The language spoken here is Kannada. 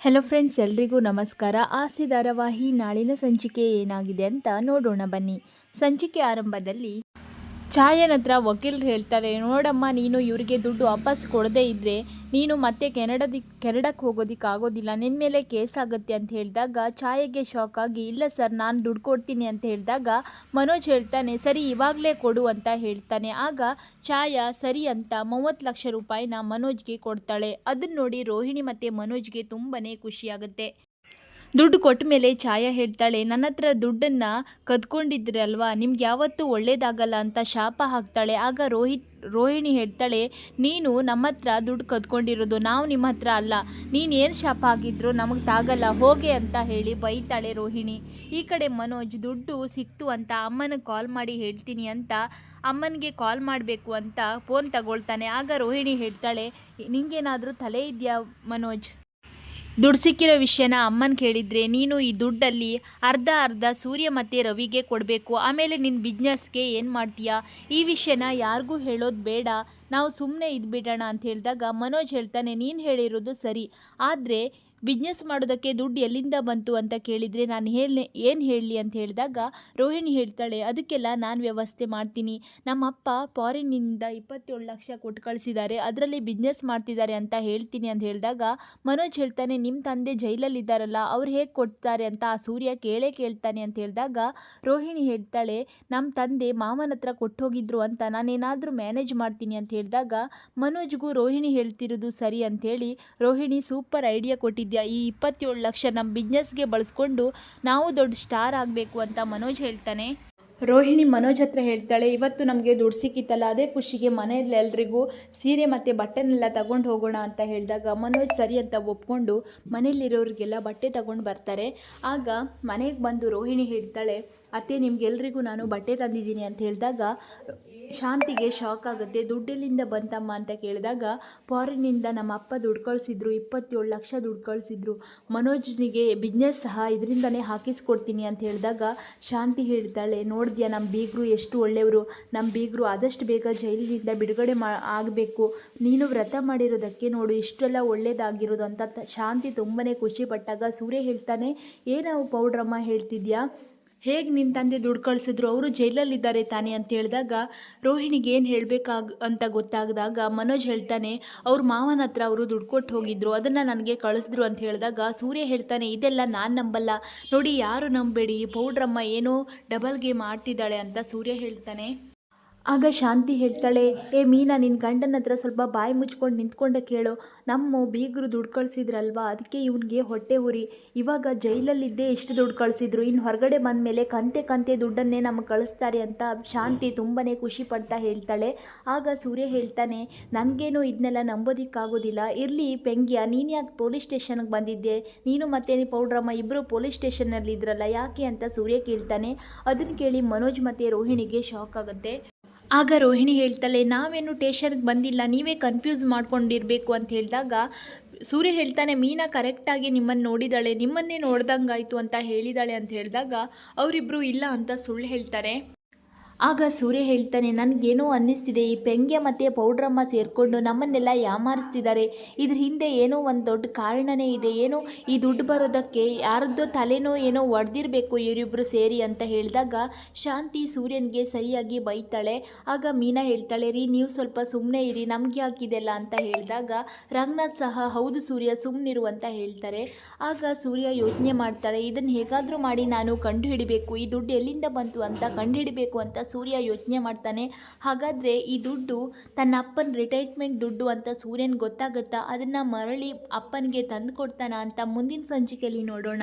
ಹೆಲೋ ಫ್ರೆಂಡ್ಸ್ ಎಲ್ರಿಗೂ ನಮಸ್ಕಾರ. ಆಸೆ ಧಾರಾವಾಹಿ ನಾಳಿನ ಸಂಚಿಕೆ ಏನಾಗಿದೆ ಅಂತ ನೋಡೋಣ ಬನ್ನಿ. ಸಂಚಿಕೆ ಆರಂಭದಲ್ಲಿ ಛಾಯನ್ ಹತ್ರ ವಕೀಲರು ಹೇಳ್ತಾರೆ, ನೋಡಮ್ಮ, ನೀನು ಇವರಿಗೆ ದುಡ್ಡು ವಾಪಸ್ ಕೊಡದೇ ಇದ್ದರೆ ನೀನು ಮತ್ತೆ ಕೆನಡದಿ, ಕೆನಡಕ್ಕೆ ಹೋಗೋದಕ್ಕೆ ಆಗೋದಿಲ್ಲ. ನಿನ್ನ ಮೇಲೆ ಕೇಸ್ ಆಗುತ್ತೆ ಅಂತ ಹೇಳಿದಾಗ ಛಾಯೆಗೆ ಶಾಕ್ ಆಗಿ, ಇಲ್ಲ ಸರ್, ನಾನು ದುಡ್ಡು ಕೊಡ್ತೀನಿ ಅಂತ ಹೇಳಿದಾಗ ಮನೋಜ್ ಹೇಳ್ತಾನೆ, ಸರಿ, ಇವಾಗಲೇ ಕೊಡು ಅಂತ ಹೇಳ್ತಾನೆ. ಆಗ ಛಾಯಾ, ಸರಿ ಅಂತ ಮೂವತ್ತು ಲಕ್ಷ ರೂಪಾಯಿನ ಮನೋಜ್ಗೆ ಕೊಡ್ತಾಳೆ. ಅದನ್ನ ನೋಡಿ ರೋಹಿಣಿ ಮತ್ತು ಮನೋಜ್ಗೆ ತುಂಬಾ ಖುಷಿಯಾಗುತ್ತೆ ದುಡ್ಡು ಕೊಟ್ಟ ಮೇಲೆ ಛಾಯಾ ಹೇಳ್ತಾಳೆ, ನನ್ನ ಹತ್ರ ದುಡ್ಡನ್ನು ಕದ್ಕೊಂಡಿದ್ರಲ್ವಾ ನಿಮ್ಗೆ ಯಾವತ್ತೂ ಒಳ್ಳೇದಾಗಲ್ಲ ಅಂತ ಶಾಪ ಹಾಕ್ತಾಳೆ. ಆಗ ರೋಹಿತ್, ರೋಹಿಣಿ ಹೇಳ್ತಾಳೆ, ನೀನು ನಮ್ಮ ಹತ್ರ ದುಡ್ಡು ಕದ್ಕೊಂಡಿರೋದು, ನಾವು ನಿಮ್ಮ ಹತ್ರ ಅಲ್ಲ. ನೀನು ಏನು ಶಾಪ ಆಗಿದ್ರು ನಮಗೆ ತಾಗಲ್ಲ, ಹೋಗೆ ಅಂತ ಹೇಳಿ ಬೈತಾಳೆ ರೋಹಿಣಿ. ಈ ಕಡೆ ಮನೋಜ್, ದುಡ್ಡು ಸಿಕ್ತು ಅಂತ ಅಮ್ಮನಿಗೆ ಕಾಲ್ ಮಾಡಿ ಹೇಳ್ತೀನಿ ಅಂತ ಅಮ್ಮನಿಗೆ ಕಾಲ್ ಮಾಡಬೇಕು ಅಂತ ಫೋನ್ ತಗೊಳ್ತಾನೆ. ಆಗ ರೋಹಿಣಿ ಹೇಳ್ತಾಳೆ, ನಿಂಗೇನಾದರೂ ತಲೆ ಇದೆಯಾ ಮನೋಜ್? ದುಡ್ಡು ಸಿಕ್ಕಿರೋ ವಿಷಯನ ಅಮ್ಮನ ಕೇಳಿದರೆ, ನೀನು ಈ ದುಡ್ಡಲ್ಲಿ ಅರ್ಧ ಅರ್ಧ ಸೂರ್ಯ ಮತ್ತು ರವಿಗೆ ಕೊಡಬೇಕು. ಆಮೇಲೆ ನಿನ್ನ ಬಿಸ್ನೆಸ್ಗೆ ಏನು ಮಾಡ್ತೀಯಾ? ಈ ವಿಷಯನ ಯಾರಿಗೂ ಹೇಳೋದು ಬೇಡ. ನಾವು ಸುಮ್ಮನೆ ಇದ್ಬಿಡೋಣ ಅಂತ ಹೇಳಿದಾಗ ಮನೋಜ್ ಹೇಳ್ತಾನೆ, ನೀನು ಹೇಳಿರೋದು ಸರಿ, ಆದರೆ ಬಿಸ್ನೆಸ್ ಮಾಡೋದಕ್ಕೆ ದುಡ್ಡು ಎಲ್ಲಿಂದ ಬಂತು ಅಂತ ಕೇಳಿದರೆ ನಾನು ಹೇಳಿ ಏನು ಹೇಳಲಿ ಅಂತ ಹೇಳಿದಾಗ ರೋಹಿಣಿ ಹೇಳ್ತಾಳೆ, ಅದಕ್ಕೆಲ್ಲ ನಾನು ವ್ಯವಸ್ಥೆ ಮಾಡ್ತೀನಿ. ನಮ್ಮ ಅಪ್ಪ ಫಾರಿನ್ನಿಂದ ಇಪ್ಪತ್ತೇಳು ಲಕ್ಷ ಕೊಟ್ಟು ಕಳಿಸಿದ್ದಾರೆ, ಅದರಲ್ಲಿ ಬಿಸ್ನೆಸ್ ಮಾಡ್ತಿದ್ದಾರೆ ಅಂತ ಹೇಳ್ತೀನಿ ಅಂತ ಹೇಳಿದಾಗ ಮನೋಜ್ ಹೇಳ್ತಾನೆ ನಿಮ್ಮ ತಂದೆ ಜೈಲಲ್ಲಿದ್ದಾರಲ್ಲ, ಅವ್ರು ಹೇಗೆ ಕೊಡ್ತಾರೆ ಅಂತ ಆ ಸೂರ್ಯ ಕೇಳೇ ಕೇಳ್ತಾನೆ ಅಂತ ಹೇಳಿದಾಗ ರೋಹಿಣಿ ಹೇಳ್ತಾಳೆ ನಮ್ಮ ತಂದೆ ಮಾವನ ಹತ್ರ ಕೊಟ್ಟೋಗಿದ್ರು ಅಂತ ನಾನೇನಾದರೂ ಮ್ಯಾನೇಜ್ ಮಾಡ್ತೀನಿ ಅಂತ ಹೇಳಿದಾಗ, ಮನೋಜ್ಗೂ ರೋಹಿಣಿ ಹೇಳ್ತಿರೋದು ಸರಿ ಅಂಥೇಳಿ ರೋಹಿಣಿ ಸೂಪರ್ ಐಡಿಯಾ ಕೊಟ್ಟಿದ್ಯಾ. ಈ ಇಪ್ಪತ್ತೇಳು ಲಕ್ಷ ನಮ್ಮ ಬಿಸ್ನೆಸ್ಗೆ ಬಳಸ್ಕೊಂಡು ನಾವು ದೊಡ್ಡ ಸ್ಟಾರ್ ಆಗಬೇಕು ಅಂತ ಮನೋಜ್ ಹೇಳ್ತಾನೆ. ರೋಹಿಣಿ ಮನೋಜ್ ಹತ್ರ ಹೇಳ್ತಾಳೆ, ಇವತ್ತು ನಮಗೆ ದುಡ್ಡು ಸಿಕ್ಕಿತ್ತಲ್ಲ, ಅದೇ ಖುಷಿಗೆ ಮನೆಯಲ್ಲಿ ಎಲ್ರಿಗೂ ಸೀರೆ ಮತ್ತು ಬಟ್ಟೆನೆಲ್ಲ ತಗೊಂಡು ಹೋಗೋಣ ಅಂತ ಹೇಳಿದಾಗ ಮನೋಜ್ ಸರಿ ಅಂತ ಒಪ್ಕೊಂಡು ಮನೆಯಲ್ಲಿರೋರಿಗೆಲ್ಲ ಬಟ್ಟೆ ತಗೊಂಡು ಬರ್ತಾರೆ. ಆಗ ಮನೆಗೆ ಬಂದು ರೋಹಿಣಿ ಹೇಳ್ತಾಳೆ, ಅತ್ತೆ, ನಿಮ್ಗೆಲ್ರಿಗೂ ನಾನು ಬಟ್ಟೆ ತಂದಿದ್ದೀನಿ ಅಂತ ಹೇಳಿದಾಗ ಶಾಂತಿಗೆ ಶಾಕ್ ಆಗುತ್ತೆ ದುಡ್ಡೆಲ್ಲಿಂದ ಬಂತಮ್ಮ ಅಂತ ಕೇಳಿದಾಗ ಫಾರಿನಿಂದ ನಮ್ಮ ಅಪ್ಪ ದುಡ್ಡು ಕಳಿಸಿದ್ರು, ಇಪ್ಪತ್ತೇಳು ಲಕ್ಷ ದುಡ್ಡು ಕಳಿಸಿದ್ರು. ಮನೋಜ್ನಿಗೆ ಬಿಸ್ನೆಸ್ ಸಹ ಇದರಿಂದನೇ ಹಾಕಿಸ್ಕೊಡ್ತೀನಿ ಅಂತ ಹೇಳಿದಾಗ ಶಾಂತಿ ಹೇಳ್ತಾಳೆ ನೋಡಿದ್ಯಾ ನಮ್ಮ ಬೀಗರು ಎಷ್ಟು ಒಳ್ಳೆಯವರು. ನಮ್ಮ ಬೀಗರು ಆದಷ್ಟು ಬೇಗ ಜೈಲಿನಿಂದ ಬಿಡುಗಡೆ ಮಾ ಆಗಬೇಕು. ನೀನು ವ್ರತ ಮಾಡಿರೋದಕ್ಕೆ ನೋಡು, ಇಷ್ಟೆಲ್ಲ ಒಳ್ಳೇದಾಗಿರೋದು ಅಂತ. ಶಾಂತಿ ತುಂಬನೇ ಖುಷಿಪಟ್ಟಾಗ ಸೂರ್ಯ ಹೇಳ್ತಾನೆ, ಏನು ಪೌಡ್ರಮ್ಮ ಹೇಳ್ತಿದ್ಯಾ? ಹೇಗೆ ನಿನ್ನ ತಂದೆ ದುಡ್ಡು ಕಳಿಸಿದ್ರು? ಅವರು ಜೈಲಲ್ಲಿದ್ದಾರೆ ತಾನೇ ಅಂತ ಹೇಳಿದಾಗ ರೋಹಿಣಿಗೆ ಏನು ಹೇಳಬೇಕಾಗ ಅಂತ ಗೊತ್ತಾಗದಾಗ ಮನೋಜ್ ಹೇಳ್ತಾನೆ, ಅವ್ರ ಮಾವನ ಹತ್ರ ಅವರು ದುಡ್ಡು ಕೊಟ್ಟು ಹೋಗಿದ್ರು, ಅದನ್ನು ನನಗೆ ಕಳಿಸಿದ್ರು ಅಂತ ಹೇಳಿದಾಗ ಸೂರ್ಯ ಹೇಳ್ತಾನೆ, ಇದೆಲ್ಲ ನಾನು ನಂಬಲ್ಲ. ನೋಡಿ ಯಾರು ನಂಬೇಡಿ, ಪೌಡ್ರಮ್ಮ ಏನೋ ಡಬಲ್ ಗೇಮ್ ಅಂತ ಸೂರ್ಯ ಹೇಳ್ತಾನೆ. ಆಗ ಶಾಂತಿ ಹೇಳ್ತಾಳೆ, ಏ ಮೀನಾ ನಿನ್ನ ಗಂಡನ ಹತ್ರ ಸ್ವಲ್ಪ ಬಾಯಿ ಮುಚ್ಕೊಂಡು ನಿಂತ್ಕೊಂಡೆ ಕೇಳು. ನಮ್ಮ ಬೀಗರು ದುಡ್ಡು ಕಳಿಸಿದ್ರಲ್ವಾ? ಅದಕ್ಕೆ ಇವನಿಗೆ ಹೊಟ್ಟೆ ಉರಿ. ಇವಾಗ ಜೈಲಲ್ಲಿದ್ದೇ ಎಷ್ಟು ದುಡ್ಡು ಕಳಿಸಿದ್ರು. ಇನ್ನು ಹೊರಗಡೆ ಬಂದ ಮೇಲೆ ಕಂತೆ ಕಂತೆ ದುಡ್ಡನ್ನೇ ನಮಗೆ ಕಳಿಸ್ತಾರೆ ಅಂತ ಶಾಂತಿ ತುಂಬಾ ಖುಷಿ ಪಡ್ತಾ ಹೇಳ್ತಾಳೆ. ಆಗ ಸೂರ್ಯ ಹೇಳ್ತಾನೆ, ನನಗೇನು ಇದನ್ನೆಲ್ಲ ನಂಬೋದಿಕ್ಕಾಗೋದಿಲ್ಲ. ಇರಲಿ ಪೆಂಗ್ಯ, ನೀನು ಯಾಕೆ ಪೊಲೀಸ್ ಸ್ಟೇಷನ್ಗೆ ಬಂದಿದ್ದೆ? ನೀನು ಮತ್ತೆ ಪೌಡ್ರಮ್ಮ ಇಬ್ಬರು ಪೊಲೀಸ್ ಸ್ಟೇಷನ್ನಲ್ಲಿ ಇದ್ರಲ್ಲ ಯಾಕೆ? ಅಂತ ಸೂರ್ಯ ಕೇಳ್ತಾನೆ. ಅದನ್ನು ಕೇಳಿ ಮನೋಜ್ ಮತ್ತು ರೋಹಿಣಿಗೆ ಶಾಕ್ ಆಗುತ್ತೆ. ಆಗ ರೋಹಿಣಿ ಹೇಳ್ತಾಳೆ, ನಾವೇನು ಟೇಷನ್ಗೆ ಬಂದಿಲ್ಲ, ನೀವೇ ಕನ್ಫ್ಯೂಸ್ ಮಾಡ್ಕೊಂಡಿರಬೇಕು ಅಂತ ಹೇಳಿದಾಗ ಸೂರ್ಯ ಹೇಳ್ತಾನೆ, ಮೀನಾ ಕರೆಕ್ಟಾಗಿ ನಿಮ್ಮನ್ನು ನೋಡಿದಾಳೆ, ನಿಮ್ಮನ್ನೇ ನೋಡ್ದಂಗಾಯಿತು ಅಂತ ಹೇಳಿದಾಳೆ ಅಂತ ಹೇಳಿದಾಗ ಅವರಿಬ್ಬರು ಇಲ್ಲ ಅಂತ ಸುಳ್ಳು ಹೇಳ್ತಾರೆ. ಆಗ ಸೂರ್ಯ ಹೇಳ್ತಾನೆ, ನನಗೇನೋ ಅನ್ನಿಸ್ತಿದೆ. ಈ ಪೆಂಗ್ಯ ಮತ್ತು ಪೌಡ್ರಮ್ಮ ಸೇರಿಕೊಂಡು ನಮ್ಮನ್ನೆಲ್ಲ ಯಾಮಾರಿಸ್ತಿದ್ದಾರೆ ಇದ್ರ ಹಿಂದೆ ಏನೋ ಒಂದು ದೊಡ್ಡ ಕಾರಣನೇ ಇದೆ. ಏನೋ ಈ ದುಡ್ಡು ಬರೋದಕ್ಕೆ ಯಾರದ್ದೋ ತಲೆನೋ ಏನೋ ಒಡೆದಿರಬೇಕು ಇವರಿಬ್ಬರು ಸೇರಿ ಅಂತ ಹೇಳಿದಾಗ ಶಾಂತಿ ಸೂರ್ಯನಿಗೆ ಸರಿಯಾಗಿ ಬೈತಾಳೆ. ಆಗ ಮೀನಾ ಹೇಳ್ತಾಳೆ, ರೀ, ನೀವು ಸ್ವಲ್ಪ ಸುಮ್ಮನೆ ಇರಿ. ನಮ್ಗೆ ಹಾಕಿದೆಲ್ಲ ಅಂತ ಹೇಳಿದಾಗ ರಂಗನಾಥ್ ಸಹ, ಹೌದು ಸೂರ್ಯ ಸುಮ್ಮನಿರು ಅಂತ ಹೇಳ್ತಾರೆ. ಆಗ ಸೂರ್ಯ ಯೋಚನೆ ಮಾಡ್ತಾಳೆ ಇದನ್ನು ಹೇಗಾದರೂ ಮಾಡಿ, ನಾನು ಕಂಡುಹಿಡಿಬೇಕು. ಈ ದುಡ್ಡು ಎಲ್ಲಿಂದ ಬಂತು ಅಂತ ಕಂಡುಹಿಡಿಬೇಕು ಅಂತ ಸೂರ್ಯ ಯೋಚನೆ ಮಾಡ್ತಾನೆ. ಹಾಗಾದರೆ ಈ ದುಡ್ಡು ತನ್ನ ಅಪ್ಪನ ರಿಟೈರ್ಮೆಂಟ್ ದುಡ್ಡು ಅಂತ ಸೂರ್ಯನ್ ಗೊತ್ತಾಗುತ್ತಾ? ಅದನ್ನು ಮರಳಿ ಅಪ್ಪನಿಗೆ ತಂದು ಕೊಡ್ತಾನ ಅಂತ ಮುಂದಿನ ಸಂಚಿಕೆಯಲ್ಲಿ ನೋಡೋಣ.